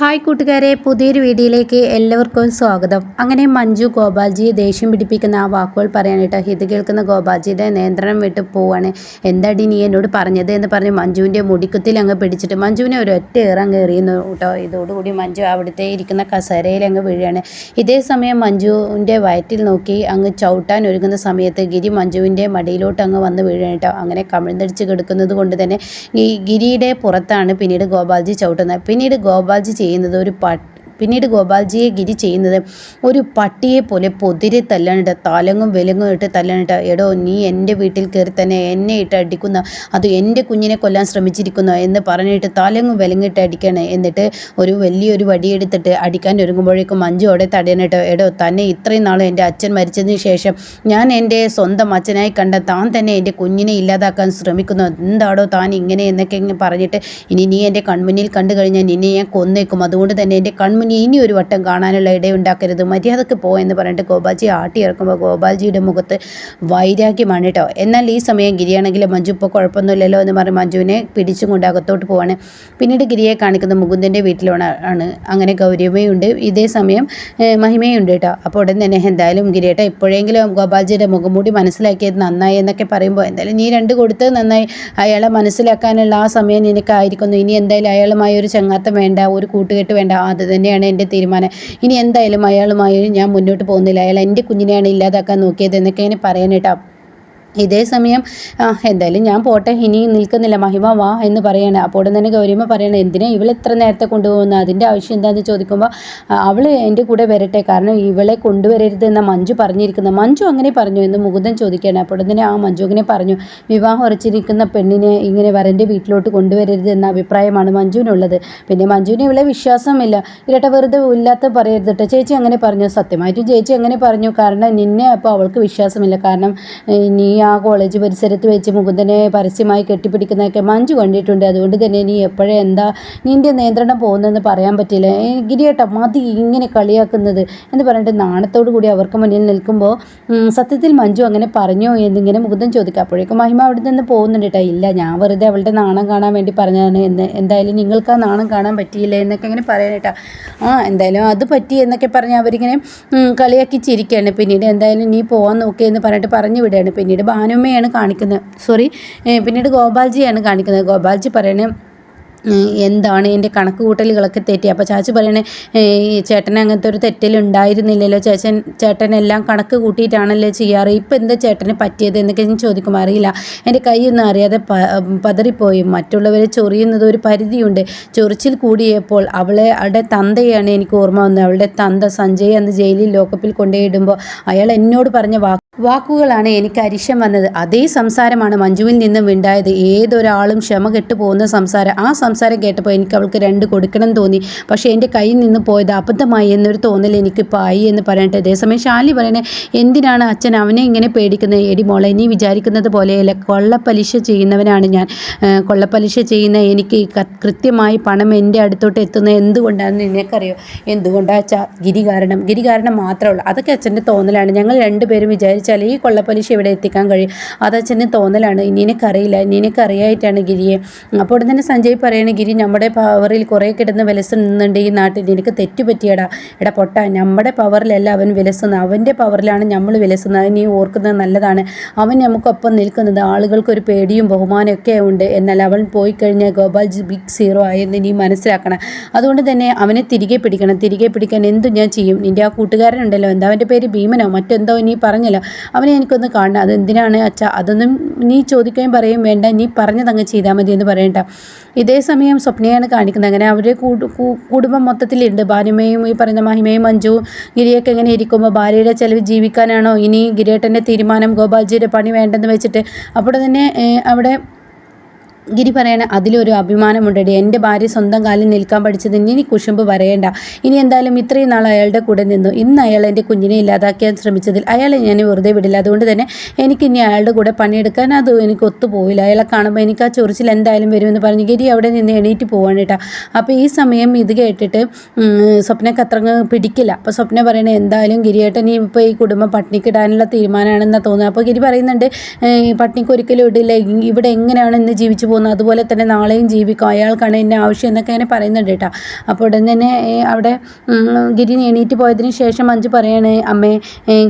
Hi കൂട്ടുകാരെ പുതിയൊരു വീഡിയോയിലേക്ക് എല്ലാവർക്കും സ്വാഗതം. അങ്ങനെ മഞ്ജു ഗോപാൽജിയെ ദേഷ്യം പിടിപ്പിക്കുന്ന ആ വാക്കുകൾ പറയാനായിട്ട് ഇത് കേൾക്കുന്ന ഗോപാൽജിയുടെ നിയന്ത്രണം വിട്ട് പോവാണ്. എന്താടി നീ എന്നോട് പറഞ്ഞത് എന്ന് പറഞ്ഞ് മഞ്ജുവിന്റെ മുടിക്കുത്തിൽ അങ്ങ് പിടിച്ചിട്ട് മഞ്ജുവിനെ ഒരു ഒറ്റ ഇറങ്ങ് എറിയുന്നു കേട്ടോ. ഇതോടുകൂടി മഞ്ജു അവിടുത്തെ ഇരിക്കുന്ന കസേരയിൽ അങ്ങ് വീഴുകയാണ്. ഇതേ സമയം മഞ്ജുവിന്റെ വയറ്റിൽ നോക്കി അങ്ങ് ചവിട്ടാൻ ഒരുങ്ങുന്ന സമയത്ത് ഗിരി മഞ്ജുവിന്റെ മടിയിലോട്ട് അങ്ങ് വന്ന് വീഴുകയാണ് കേട്ടോ. അങ്ങനെ കമിഴ്ന്നടിച്ച് കിടക്കുന്നത് കൊണ്ട് തന്നെ ഗിരിയുടെ പുറത്താണ് പിന്നീട് ഗോപാൽജി ചവിട്ടുന്നത്. പിന്നീട് ഗോപാൽജി ചെയ്യുന്നത് ഒരു പട്ട് പിന്നീട് ഗോപാൽജിയെ ഗിരി ചെയ്യുന്നത് ഒരു പട്ടിയെ പോലെ പൊതിരെ തല്ലാനിട്ട് തലങ്ങും വിലങ്ങും ഇട്ട് തല്ലാനിട്ട് എടോ നീ എന്റെ വീട്ടിൽ കയറി തന്നെ എന്നെ ഇട്ട് അടിക്കുന്ന അത് എന്റെ കുഞ്ഞിനെ കൊല്ലാൻ ശ്രമിച്ചിരിക്കുന്നു എന്ന് പറഞ്ഞിട്ട് തലങ്ങും വിലങ്ങിട്ട് അടിക്കണേ എന്നിട്ട് ഒരു വലിയൊരു വടിയെടുത്തിട്ട് അടിക്കാൻ ഒരുങ്ങുമ്പോഴേക്കും മഞ്ജുവോടെ അവിടെ തടയാനിട്ട് എടോ തന്നെ ഇത്രയും നാളും എന്റെ അച്ഛൻ മരിച്ചതിന് ശേഷം ഞാൻ എന്റെ സ്വന്തം അച്ഛനായി കണ്ട താൻ തന്നെ എന്റെ കുഞ്ഞിനെ ഇല്ലാതാക്കാൻ ശ്രമിക്കുന്നു. എന്താടോ താൻ ഇങ്ങനെ എന്നൊക്കെ പറഞ്ഞിട്ട് ഇനി നീ എന്റെ കൺമുന്നിൽ കണ്ടു കഴിഞ്ഞാൽ നിന്നെ ഞാൻ കൊന്നേക്കും. അതുകൊണ്ട് തന്നെ എന്റെ കൺമുന്നിൽ ഇനി ഇനി ഒരു വട്ടം കാണാനുള്ള ഇടയുണ്ടാക്കരുത്. മര്യാദയ്ക്ക് പോ എന്ന് പറഞ്ഞിട്ട് ഗോപാൽജി ആട്ടി ഇറക്കുമ്പോൾ ഗോപാൽജിയുടെ മുഖത്ത് വൈരാഗ്യമാണ് കേട്ടോ. എന്നാൽ ഈ സമയം ഗിരിയാണെങ്കിൽ മഞ്ജു ഇപ്പോൾ കുഴപ്പമൊന്നുമില്ലല്ലോ എന്ന് പറഞ്ഞ് മഞ്ജുവിനെ പിടിച്ചും കൊണ്ട് അകത്തോട്ട് പോവാണ്. പിന്നീട് ഗിരിയെ കാണിക്കുന്ന മുകുന്ദന്റെ വീട്ടിലാണ് ആണ്. അങ്ങനെ ഗൗരവയുണ്ട് ഇതേ സമയം മഹിമയുണ്ട് കേട്ടോ. അപ്പോൾ ഉടൻ തന്നെ എന്തായാലും ഗിരിയേട്ട ഇപ്പോഴെങ്കിലും ഗോപാൽജിയുടെ മുഖംമൂടി മനസ്സിലാക്കിയത് നന്നായി എന്നൊക്കെ പറയുമ്പോൾ എന്തായാലും നീ രണ്ട് കൊടുത്ത് നന്നായി അയാളെ മനസ്സിലാക്കാനുള്ള ആ സമയം നിനക്കായിരിക്കുന്നു. ഇനി എന്തായാലും അയാളുമായി ഒരു ചങ്ങാത്തം വേണ്ട ഒരു കൂട്ടുകെട്ട് വേണ്ട. അത് തന്നെയാണ് എന്റെ തീരുമാനം. ഇനി എന്തായാലും അയാളുമായി ഞാൻ മുന്നോട്ട് പോകുന്നില്ല. അയാൾ എന്റെ കുഞ്ഞിനെയാണ് ഇല്ലാതാക്കാൻ നോക്കിയത് എന്നൊക്കെ ഇങ്ങനെ പറയാനേട്ടാ ഇതേ സമയം എന്തായാലും ഞാൻ പോട്ടെ ഇനി നിൽക്കുന്നില്ല മഹിമ വാ എന്ന് പറയാണ്. അപ്പോൾ തന്നെ ഗൗരിയമ്മ പറയണം എന്തിനാ ഇവളെ എത്ര നേരത്തെ കൊണ്ടുപോകുന്നു? അതിന്റെ ആവശ്യം എന്താണെന്ന് ചോദിക്കുമ്പോൾ അവൾ എന്റെ കൂടെ വരട്ടെ കാരണം ഇവളെ കൊണ്ടുവരരുത് എന്ന മഞ്ജു പറഞ്ഞിരിക്കുന്നത് മഞ്ജു അങ്ങനെ പറഞ്ഞു എന്ന് മുകുന്ദൻ ചോദിക്കുകയാണ്. അപ്പോൾ തന്നെ ആ മഞ്ജു അങ്ങനെ പറഞ്ഞു വിവാഹം ഉറച്ചിരിക്കുന്ന പെണ്ണിനെ ഇങ്ങനെ വരന്റെ വീട്ടിലോട്ട് കൊണ്ടുവരരുത് എന്ന അഭിപ്രായമാണ് മഞ്ജുവിനുള്ളത്. പിന്നെ മഞ്ജുവിന് ഇവളെ വിശ്വാസമില്ല. ഇരട്ട വെറുതെ ഇല്ലാത്ത പറയരുത് കേട്ടോ ചേച്ചി അങ്ങനെ പറഞ്ഞു. സത്യമായിട്ടും ചേച്ചി അങ്ങനെ പറഞ്ഞു. കാരണം നിന്നെ അപ്പോൾ അവൾക്ക് വിശ്വാസമില്ല. കാരണം നീ ആ കോളേജ് പരിസരത്ത് വെച്ച് മുകുന്ദനെ പരസ്യമായി കെട്ടിപ്പിടിക്കുന്നതൊക്കെ മഞ്ജു കണ്ടിട്ടുണ്ട്. അതുകൊണ്ട് തന്നെ നീ എപ്പോഴേ എന്താ നിന്റെ നിയന്ത്രണം പോകുന്നതെന്ന് പറയാൻ പറ്റില്ല. ഗിരിയേട്ട മതി ഇങ്ങനെ കളിയാക്കുന്നത് എന്ന് പറഞ്ഞിട്ട് നാണത്തോടു കൂടി അവർക്ക് മുന്നിൽ നിൽക്കുമ്പോൾ സത്യത്തിൽ മഞ്ജു അങ്ങനെ പറഞ്ഞോ എന്നിങ്ങനെ മുകുന്ദൻ ചോദിക്കുക അപ്പോഴേക്കും മഹിമ അവിടെ നിന്ന് പോകുന്നുണ്ട് കേട്ടോ ഇല്ല ഞാൻ വെറുതെ അവളുടെ നാണം കാണാൻ വേണ്ടി പറഞ്ഞതാണ്. എന്ന് എന്തായാലും നിങ്ങൾക്ക് ആ നാണം കാണാൻ പറ്റിയില്ല എന്നൊക്കെ ഇങ്ങനെ പറയാനേട്ടാ ആ എന്തായാലും അത് പറ്റി എന്നൊക്കെ പറഞ്ഞ് അവരിങ്ങനെ കളിയാക്കി ചിരിക്കുകയാണ് പിന്നീട് എന്തായാലും നീ പോകാൻ നോക്കിയെന്ന് പറഞ്ഞിട്ട് പറഞ്ഞു വിടുകയാണ്. പിന്നീട് ഭാനുമ്മയാണ് കാണിക്കുന്നത്. സോറി പിന്നീട് ഗോപാൽജിയാണ് കാണിക്കുന്നത്. ഗോപാൽജി പറയണേ എന്താണ് എന്റെ കണക്ക് കൂട്ടലുകളൊക്കെ തെറ്റി? അപ്പോൾ ചാച്ചി പറയണേ ചേട്ടൻ അങ്ങനത്തെ ഒരു തെറ്റലുണ്ടായിരുന്നില്ലല്ലോ ചേച്ചൻ ചേട്ടനെല്ലാം കണക്ക് കൂട്ടിയിട്ടാണല്ലോ ചെയ്യാറ്? ഇപ്പം എന്താ ചേട്ടന് പറ്റിയത് എന്നൊക്കെ ഞാൻ ചോദിക്കുമ്പോൾ അറിയില്ല. എന്റെ കൈയൊന്നും അറിയാതെ പതറിപ്പോയി. മറ്റുള്ളവരെ ചൊറിയുന്നത് ഒരു പരിധിയുണ്ട്. ചൊറിച്ചിൽ കൂടിയപ്പോൾ അവളെ അവളുടെ തന്തയാണ് എനിക്ക് ഓർമ്മ വന്നത്. അവളുടെ തന്ത സഞ്ജയ് അന്ന് ജയിലിൽ ലോക്കപ്പിൽ കൊണ്ടുപോയിടുമ്പോൾ അയാൾ എന്നോട് പറഞ്ഞ വാക്ക് വാക്കുകളാണ് എനിക്ക് അരിശം വന്നത്. അതേ സംസാരമാണ് മഞ്ജുവിൽ നിന്നും ഉണ്ടായത്. ഏതൊരാളും ക്ഷമ കെട്ടു പോകുന്ന സംസാരം. ആ സംസാരം കേട്ടപ്പോൾ എനിക്ക് അവൾക്ക് രണ്ട് കൊടുക്കണം തോന്നി. പക്ഷേ എന്റെ കയ്യിൽ നിന്ന് പോയത് അബദ്ധമായി എന്നൊരു തോന്നൽ എനിക്കിപ്പോൾ ആയി എന്ന് പറയട്ടെ. അതേസമയം ശാലി പറയണേ എന്തിനാണ് അച്ഛൻ അവനെ ഇങ്ങനെ പേടിക്കുന്നത്? എടി മോളെ നീ വിചാരിക്കുന്നത് പോലെയല്ല. കൊള്ളപ്പലിശ ചെയ്യുന്നവനാണ് ഞാൻ. കൊള്ളപ്പലിശ ചെയ്യുന്ന എനിക്ക് കൃത്യമായി പണം എന്റെ അടുത്തോട്ട് എത്തുന്നത് എന്തുകൊണ്ടാണെന്ന് നിനക്കറിയോ? എന്തുകൊണ്ടാ അച്ഛാ? ഗിരി കാരണം ഗിരി കാരണം മാത്രമേ ഉള്ളൂ. അതൊക്കെ അച്ഛന്റെ തോന്നലാണ്. ഞങ്ങൾ രണ്ടുപേരും വിചാരിച്ച വെച്ചാൽ ഈ കൊള്ളപ്പലിശ ഇവിടെ എത്തിക്കാൻ കഴിയും? അതച്ഛന് തോന്നലാണ്. നിനക്കറിയില്ല. നിനക്കറിയായിട്ടാണ് ഗിരിയെ. അപ്പോൾ ഉടൻ തന്നെ സഞ്ജയ് പറയണ ഗിരി നമ്മുടെ പവറിൽ കുറേ കിടന്ന് വിലസുന്നുണ്ട് ഈ നാട്ടിൽ. നിനക്ക് തെറ്റുപറ്റിയടാ. എടാ പൊട്ട. നമ്മുടെ പവറിലല്ല അവൻ വിലസുന്നത്. അവന്റെ പവറിലാണ് നമ്മൾ വിലസുന്നത്. നീ ഓർക്കുന്നത് നല്ലതാണ്. അവൻ നമുക്കൊപ്പം നിൽക്കുന്നത്. ആളുകൾക്കൊരു പേടിയും ബഹുമാനമൊക്കെ ഉണ്ട്. എന്നാൽ അവൻ പോയി കഴിഞ്ഞാൽ ഗോപാൽ ബിഗ് സീറോ ആയെന്ന് നീ മനസ്സിലാക്കണം. അതുകൊണ്ട് തന്നെ അവനെ തിരികെ പിടിക്കണം. തിരികെ പിടിക്കാൻ എന്തു ഞാൻ ചെയ്യും. നിന്റെ ആ കൂട്ടുകാരനുണ്ടല്ലോ എന്താ അവന്റെ പേര്? ഭീമനോ? മറ്റെന്തോ നീ പറഞ്ഞല്ലോ. അവനെ എനിക്കൊന്ന് കാണണം. അതെന്തിനാണ് അച്ഛ? അതൊന്നും നീ ചോദിക്കുകയും പറയുകയും വേണ്ട. നീ പറഞ്ഞതങ്ങ് ചെയ്താൽ മതി എന്ന് പറയണ്ട ഇതേ സമയം സ്വപ്നയാണ് കാണിക്കുന്നത്. അങ്ങനെ അവരുടെ കുടുംബം മൊത്തത്തിലുണ്ട്. ഭാര്യമയും ഈ പറഞ്ഞ മഹിമയും മഞ്ജുവും ഗിരിയൊക്കെ എങ്ങനെ ഇരിക്കുമ്പോൾ ഭാര്യയുടെ ചിലവ് ജീവിക്കാനാണോ? ഇനി ഗിരിയേട്ടന്റെ തീരുമാനം ഗോപാൽജിയുടെ പണി വേണ്ടെന്ന് വെച്ചിട്ട്. അപ്പോൾ തന്നെ അവിടെ ഗിരി പറയണ അതിലൊരു അഭിമാനമുണ്ടടി. എന്റെ ഭാര്യ സ്വന്തം കാലിൽ നിൽക്കാൻ പഠിച്ചത് ഇനി കുശുമ്പ് പറയേണ്ട ഇനി എന്തായാലും ഇത്രയും നാൾ അയാളുടെ കൂടെ നിന്നു. ഇന്ന് അയാൾ എന്റെ കുഞ്ഞിനെ ഇല്ലാതാക്കാൻ ശ്രമിച്ചതിൽ അയാളെ ഞാൻ വെറുതെ വിടില്ല. അതുകൊണ്ട് തന്നെ എനിക്ക് ഇനി അയാളുടെ കൂടെ പണിയെടുക്കാൻ അത് എനിക്ക് ഒത്തുപോയില്ല അയാളെ കാണുമ്പോൾ എനിക്ക് ആ ചൊറിച്ചിൽ എന്തായാലും വരുമെന്ന് പറഞ്ഞ് ഗിരി അവിടെ നിന്ന് എണീറ്റ് പോവാണ് കേട്ടോ. അപ്പോൾ ഈ സമയം ഇത് കേട്ടിട്ട് സ്വപ്നക്ക് പിടിക്കില്ല. അപ്പോൾ സ്വപ്ന പറയണേ എന്തായാലും ഗിരിയേട്ടൻ ഈ ഇപ്പോൾ ഈ കുടുംബം പട്ടിണിക്കിടാനുള്ള തീരുമാനമാണെന്നാണ് തോന്നുന്നത്. അപ്പോൾ ഗിരി പറയുന്നുണ്ട് പട്ടിണിക്ക് ഒരിക്കലും ഇടില്ല. ഇവിടെ എങ്ങനെയാണ് ഇന്ന് ജീവിച്ചു പോകുന്നു. അതുപോലെ തന്നെ നാളെയും ജീവിക്കും. അയാൾക്കാണ് എന്നെ ആവശ്യം എന്നൊക്കെ അങ്ങനെ പറയുന്നുണ്ട് കേട്ടോ. അപ്പോൾ ഉടൻ തന്നെ അവിടെ ഗിരി എണീറ്റ് പോയതിന് ശേഷം മഞ്ജു പറയാണ് അമ്മേ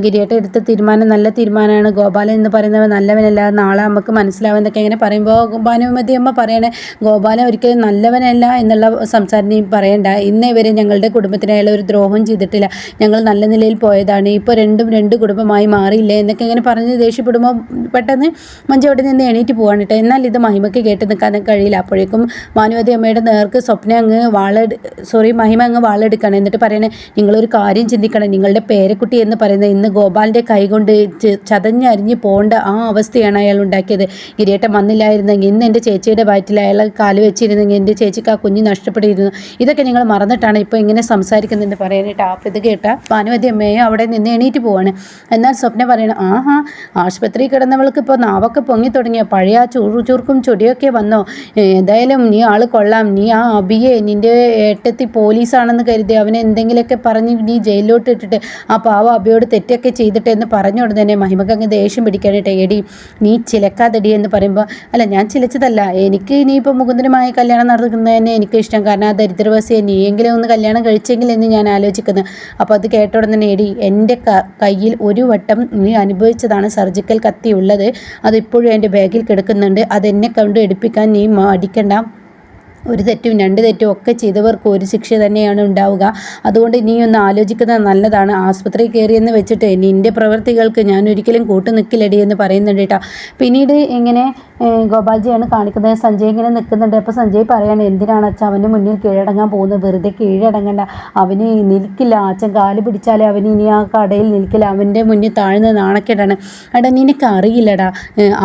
ഗിരിയേട്ട എടുത്ത തീരുമാനം നല്ല തീരുമാനമാണ്. ഗോപാലൻ എന്ന് പറയുന്നവൻ നല്ലവനല്ല. നാളെ നമുക്ക് മനസ്സിലാവും എന്നൊക്കെ ഇങ്ങനെ പറയുമ്പോൾ ഭാനുമതി അമ്മ പറയണേ ഗോപാലൻ ഒരിക്കലും നല്ലവനല്ല എന്നുള്ള സംസാരം പറയണ്ട. ഇന്നേ വരെ ഞങ്ങളുടെ കുടുംബത്തിന് അയാൾ ഒരു ദ്രോഹം ചെയ്തിട്ടില്ല. ഞങ്ങൾ നല്ല നിലയിൽ പോയതാണ്. ഇപ്പോൾ രണ്ടും രണ്ട് കുടുംബമായി മാറിയില്ലേ എന്നൊക്കെ ഇങ്ങനെ പറഞ്ഞ് ദേഷ്യപ്പെടുമ്പോൾ പെട്ടെന്ന് മഞ്ജു അവിടെ നിന്ന് എണീറ്റ് പോവാണ് കേട്ടോ. എന്നാൽ ഇത് മഹിമയ്ക്ക് കേട്ട് നിൽക്കാൻ കഴിയില്ല. അപ്പോഴേക്കും മാനുവതി അമ്മയുടെ നേർക്ക് സ്വപ്ന അങ്ങ് വാളെടു സോറി മഹിമ അങ്ങ് വാളെടുക്കണം എന്നിട്ട് പറയണേ നിങ്ങളൊരു കാര്യം ചിന്തിക്കണം. നിങ്ങളുടെ പേരക്കുട്ടി എന്ന് പറയുന്നത് ഇന്ന് ഗോപാലിന്റെ കൈ കൊണ്ട് ച- ചതഞ്ഞരിഞ്ഞ് പോകേണ്ട ആ അവസ്ഥയാണ് അയാൾ ഉണ്ടാക്കിയത്. ഗിരിയേട്ടൻ വന്നില്ലായിരുന്നെങ്കിൽ ഇന്ന് എന്റെ ചേച്ചിയുടെ വയറ്റിൽ അയാൾ കാൽ വെച്ചിരുന്നെങ്കിൽ എന്റെ ചേച്ചിക്ക് ആ കുഞ്ഞ് നഷ്ടപ്പെട്ടിരുന്നു. ഇതൊക്കെ നിങ്ങൾ മറന്നിട്ടാണ് ഇപ്പോൾ ഇങ്ങനെ സംസാരിക്കുന്നതെന്ന് പറയാനായിട്ട് ആ ഇത് കേട്ട മാനുവതി അമ്മയെ അവിടെ നിന്ന് എണീറ്റ് പോവാണ്. എന്നാൽ സ്വപ്ന പറയണം ആഹാ ആശുപത്രി കിടന്നവൾക്ക് ഇപ്പോൾ നാവൊക്കെ പൊങ്ങി തുടങ്ങിയ? പഴയ ചുറു ചുറുക്കും ചൊടിയൊക്കെ വന്നോ? ഏതായാലും നീ ആൾ കൊള്ളാം. നീ ആ അബിയെ നിന്റെ ഏട്ടത്തി പോലീസാണെന്ന് കരുതി അവനെ എന്തെങ്കിലുമൊക്കെ പറഞ്ഞ് നീ ജയിലിലോട്ട് ഇട്ടിട്ട് ആ പാവ അബിയോട് തെറ്റൊക്കെ ചെയ്തിട്ട് എന്ന് പറഞ്ഞു ഉടനെ മഹിമക്ക് ദേഷ്യം പിടിക്കാനായിട്ട് എടി നീ ചിലക്കാതെടി എന്ന് പറയുമ്പോൾ അല്ല ഞാൻ ചിലച്ചതല്ല. എനിക്ക് ഇനിയിപ്പോൾ മുകുന്ദനുമായി കല്യാണം നടക്കുന്നതന്നെ എനിക്ക് ഇഷ്ടം. കാരണം ആ ദരിദ്രവാസിയെ നീയെങ്കിലും ഒന്ന് കല്യാണം കഴിച്ചെങ്കിൽ എന്ന് ഞാൻ ആലോചിക്കുന്നത് അപ്പോൾ അത് കേട്ട ഉടനെ തന്നെ എടി എന്റെ കയ്യിൽ ഒരു വട്ടം നീ അനുഭവിച്ചതാണ് സർജിക്കൽ കത്തി ഉള്ളത് അതിപ്പോഴും എന്റെ ബാഗിൽ കിടക്കുന്നുണ്ട്. അതെന്നെ കൊണ്ട് എടുപ്പിക്കാൻ നീ മടിക്കണ്ട. ഒരു തെറ്റും രണ്ട് തെറ്റും ഒക്കെ ചെയ്തവർക്ക് ഒരു ശിക്ഷ തന്നെയാണ് ഉണ്ടാവുക. അതുകൊണ്ട് ഇനിയൊന്ന് ആലോചിക്കുന്നത് നല്ലതാണ്. ആസ്പത്രി കയറിയെന്ന് വെച്ചിട്ട് നിന്റെ പ്രവൃത്തികൾക്ക് ഞാൻ ഒരിക്കലും കൂട്ടു നിൽക്കില്ലടി എന്ന് പറയുന്നുണ്ട് കേട്ടോ. പിന്നീട് ഇങ്ങനെ ഗോപാൽജിയാണ് കാണിക്കുന്നത്. സഞ്ജയ് ഇങ്ങനെ നിൽക്കുന്നുണ്ട്. അപ്പോൾ സഞ്ജയ് പറയാണ് എന്തിനാണ് അച്ഛൻ അവന്റെ മുന്നിൽ കീഴടങ്ങാൻ പോകുന്നത്? വെറുതെ കീഴടങ്ങണ്ട. അവന് നിൽക്കില്ല. അച്ഛൻ കാൽ പിടിച്ചാലേ അവന് ഇനി ആ കടയിൽ നിൽക്കില്ല. അവന്റെ മുന്നിൽ താഴ്ന്ന നാണക്കേടാണ്. എടാ നിനക്ക് അറിയില്ലടാ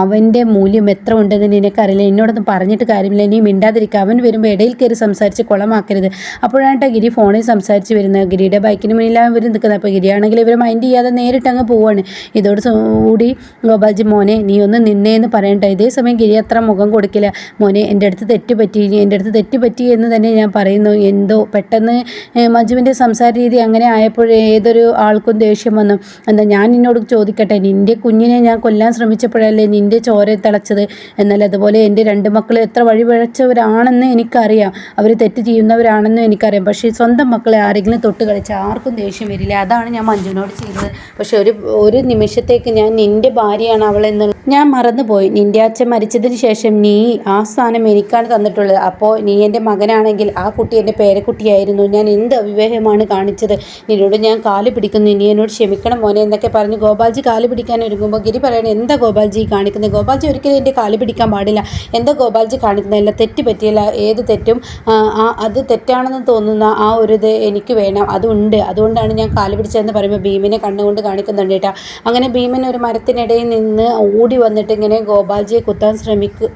അവന്റെ മൂല്യം എത്ര ഉണ്ടെന്ന് നിനക്കറിയില്ല. എന്നോടൊന്നും പറഞ്ഞിട്ട് കാര്യമില്ല. നീ മിണ്ടാതിരിക്കുക അവൻ വരുമ്പോൾ ഇടയിൽ കയറി സംസാരിച്ച് കുളമാക്കരുത്. അപ്പോഴാണ് കേട്ടോ ഗിരി ഫോണിൽ സംസാരിച്ച് വരുന്നത്. ഗിരിയുടെ ബൈക്കിന് മുന്നിലാണ് ഇവർ നിൽക്കുന്നത്. അപ്പോൾ ഗിരിയാണെങ്കിൽ ഇവർ മൈൻഡ് ചെയ്യാതെ നേരിട്ട് അങ്ങ് പോവാണ്. ഇതോട് കൂടി ഗോപാൽജി മോനെ നീ ഒന്ന് നിന്നേ എന്ന് പറയണ്ട. ഇതേ സമയം ഗിരി അത്ര മുഖം കൊടുക്കില്ല. മോനെ എന്റെ അടുത്ത് തെറ്റ് പറ്റി. എന്റെ അടുത്ത് തെറ്റ് പറ്റി എന്ന് തന്നെ ഞാൻ പറയുന്നു. എന്തോ പെട്ടെന്ന് മഞ്ജുവിന്റെ സംസാര രീതി അങ്ങനെ ആയപ്പോഴേ ഏതൊരു ആൾക്കും ദേഷ്യം വന്നു. എന്താ ഞാൻ നിന്നോട് ചോദിക്കട്ടെ? നിന്റെ കുഞ്ഞിനെ ഞാൻ കൊല്ലാൻ ശ്രമിച്ചപ്പോഴല്ലേ നിന്റെ ചോര തിളച്ചത്? എന്നാൽ അതുപോലെ എന്റെ രണ്ട് മക്കൾ എത്ര വഴിപഴച്ചവരാണെന്ന് എനിക്കറിയാം. അവർ തെറ്റ് ചെയ്യുന്നവരാണെന്നും എനിക്കറിയാം. പക്ഷേ സ്വന്തം മക്കളെ ആരെങ്കിലും തൊട്ട് കളിച്ചാൽ ആർക്കും ദേഷ്യം വരില്ല. അതാണ് ഞാൻ മഞ്ജുവിനോട് ചെയ്തത്. പക്ഷേ ഒരു ഒരു നിമിഷത്തേക്ക് ഞാൻ നിന്റെ ഭാര്യയാണ് അവളെന്ന് ഞാൻ മറന്നുപോയി. നിന്റെ അച്ഛൻ മരിച്ചതിന് ശേഷം നീ ആ സ്ഥാനം എനിക്കാണ് തന്നിട്ടുള്ളത്. അപ്പോൾ നീ എന്റെ മകനാണെങ്കിൽ ആ കുട്ടി എന്റെ പേരക്കുട്ടിയായിരുന്നു. ഞാൻ എന്ത് അവിവേഹമാണ് കാണിച്ചത്? നിന്നോട് ഞാൻ കാൽ പിടിക്കുന്നു. നീ എന്നോട് ക്ഷമിക്കണം മോനെ എന്നൊക്കെ പറഞ്ഞ് ഗോപാൽജി കാൽ പിടിക്കാൻ ഒരുങ്ങുമ്പോൾ ഗിരി പറയണേ എന്താ ഗോപാൽജി കാണിക്കുന്നത്? ഗോപാൽജി ഒരിക്കലും എന്റെ കാൽ പിടിക്കാൻ പാടില്ല. എന്താ ഗോപാൽജി കാണിക്കുന്നതല്ല തെറ്റ് പറ്റിയില്ല. ഏത് തെറ്റും ആ, അത് തെറ്റാണെന്ന് തോന്നുന്ന ആ ഒരു ഇത് എനിക്ക് വേണം അതുണ്ട്. അതുകൊണ്ടാണ് ഞാൻ കാൽ പിടിച്ചതെന്ന് പറയുമ്പോൾ ഭീമിനെ കണ്ണുകൊണ്ട് കാണിക്കുന്നുണ്ട് കേട്ടോ. അങ്ങനെ ഭീമൻ ഒരു മരത്തിനിടയിൽ നിന്ന് ഓടി വന്നിട്ട് ഇങ്ങനെ ഗോപാൽജിയെ കുത്താൻ ശ്രമിക്കുക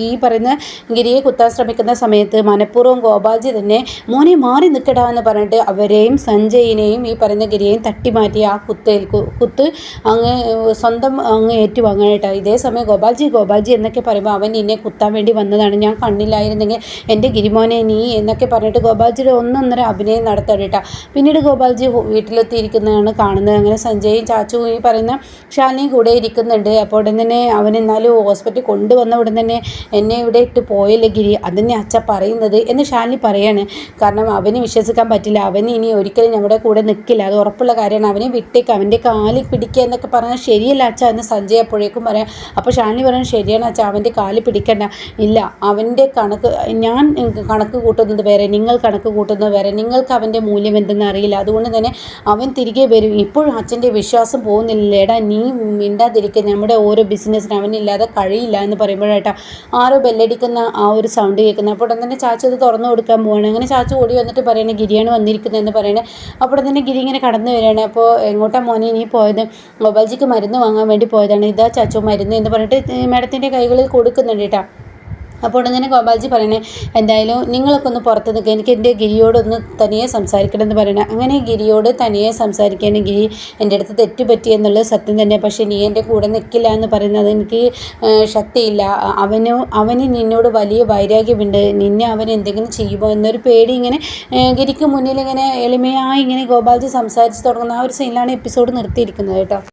ഈ പറയുന്ന ഗിരിയെ കുത്താൻ ശ്രമിക്കുന്ന സമയത്ത് മനഃപൂർവം ഗോപാൽജി തന്നെ മോനെ മാറി നിൽക്കടാ എന്ന് പറഞ്ഞിട്ട് അവരെയും സഞ്ജയിനെയും ഈ പറയുന്ന ഗിരിയെയും തട്ടി മാറ്റി ആ കുത്തേൽ കുത്ത് അങ്ങ് സ്വന്തം അങ്ങ് ഏറ്റുവാങ്ങാനായിട്ടാണ് ഇതേ സമയം ഗോപാൽജി ഗോപാൽജി എന്നൊക്കെ പറയുമ്പോൾ അവൻ എന്നെ കുത്താൻ വേണ്ടി വന്നതാണ്. ഞാൻ കണ്ണില്ലായിരുന്നെങ്കിൽ എന്റെ ഗിരിമോനെ നീ എന്നൊക്കെ പറഞ്ഞിട്ട് ഗോപാൽജിയുടെ ഒന്നൊന്നര അഭിനയം നടത്താൻ കേട്ടോ. പിന്നീട് ഗോപാൽജി വീട്ടിലെത്തിയിരിക്കുന്നതാണ് കാണുന്നത്. അങ്ങനെ സഞ്ജയും ചാച്ചുവും ഈ പറയുന്ന ശാലിനിയും കൂടെ ഇരിക്കുന്നുണ്ട്. അപ്പോൾ ഉടൻ തന്നെ അവൻ എന്നാലും ഹോസ്പിറ്റലിൽ കൊണ്ടുവന്ന ഉടൻ തന്നെ എന്നെ ഇവിടെ ഇട്ട് പോയല്ലേ ഗിരി? അതന്നെ അച്ഛ പറയുന്നത് എന്ന് ശാലിനി പറയാണ്. കാരണം അവന് വിശ്വസിക്കാൻ പറ്റില്ല. അവന് ഇനി ഒരിക്കലും ഞങ്ങളുടെ കൂടെ നിൽക്കില്ല. അത് ഉറപ്പുള്ള കാര്യമാണ്. അവനെ വിട്ടേക്ക്. അവന്റെ കാലിൽ പിടിക്കുക എന്നൊക്കെ പറഞ്ഞാൽ ശരിയല്ല അച്ഛ എന്ന് സഞ്ജയ് അപ്പോഴേക്കും പറയാം. അപ്പോൾ ശാലിനി പറയുന്നത് ശരിയാണ് അച്ഛ. അവന്റെ കാലിൽ പിടിക്കണ്ട. ഇല്ല. അവന്റെ കണക്ക് ഞാൻ കണക്ക് കൂട്ടുന്നത് വേറെ നിങ്ങൾ കണക്ക് കൂട്ടുന്നത് വേറെ നിങ്ങൾക്ക് അവന്റെ മൂല്യം എന്തെന്ന് അറിയില്ല. അതുകൊണ്ട് തന്നെ അവൻ തിരികെ വരും. ഇപ്പോഴും അച്ഛന്റെ വിശ്വാസം പോകുന്നില്ല എടാ നീ മിണ്ടാതിരിക്കുക നമ്മുടെ ഓരോ ബിസിനസ്സിന് അവനില്ലാതെ കഴിയില്ല എന്ന് പറയുമ്പോഴേട്ടാ ആരോ ബെല്ലടിക്കുന്ന ആ ഒരു സൗണ്ട് കേൾക്കുന്നത്. അപ്പോൾ തന്നെ ചാച്ചു അത് തുറന്നു കൊടുക്കാൻ പോവാണ്. അങ്ങനെ ചാച്ചു ഓടി വന്നിട്ട് പറയണേ ഗിരിയാണ് വന്നിരിക്കുന്നതെന്ന് പറയണേ. അപ്പോൾ തന്നെ ഗിരി ഇങ്ങനെ കടന്നു വരികയാണ്. അപ്പോൾ എങ്ങോട്ടാ മോനെ നീ പോയത്? ഗോപാൽജിക്ക് മരുന്ന് വാങ്ങാൻ വേണ്ടി പോയതാണ്. ഇതാ ചാച്ചോ മരുന്ന് എന്ന് പറഞ്ഞിട്ട് മാഡത്തിന്റെ കൈകളിൽ കൊടുക്കുന്നുണ്ട് കേട്ടോ. അപ്പോൾ ഉടനെ ഗോപാൽജി പറയണേ എന്തായാലും നിങ്ങളൊക്കെ ഒന്ന് പുറത്ത് നിൽക്കുക എനിക്ക് എന്റെ ഗിരിയോടൊന്ന് തനിയെ സംസാരിക്കണം എന്ന് പറയണേ. അങ്ങനെ ഗിരിയോട് തനിയെ സംസാരിക്കുകയാണ് ഗിരി എന്റെ അടുത്ത് തെറ്റ് പറ്റി എന്നുള്ളത് സത്യം തന്നെ പക്ഷേ നീ എന്റെ കൂടെ നിൽക്കില്ല എന്ന് പറയുന്നത് എനിക്ക് ശക്തിയില്ല. അവന് അവന് നിന്നോട് വലിയ വൈരാഗ്യമുണ്ട്. നിന്നെ അവൻ എന്തെങ്കിലും ചെയ്യുമോ എന്നൊരു പേടി ഇങ്ങനെ ഗിരിക്ക് മുന്നിൽ ഇങ്ങനെ എളിമയായി ഇങ്ങനെ ഗോപാൽജി സംസാരിച്ച് തുടങ്ങുന്ന ആ ഒരു സീനിലാണ് എപ്പിസോഡ് നിർത്തിയിരിക്കുന്നത് കേട്ടോ.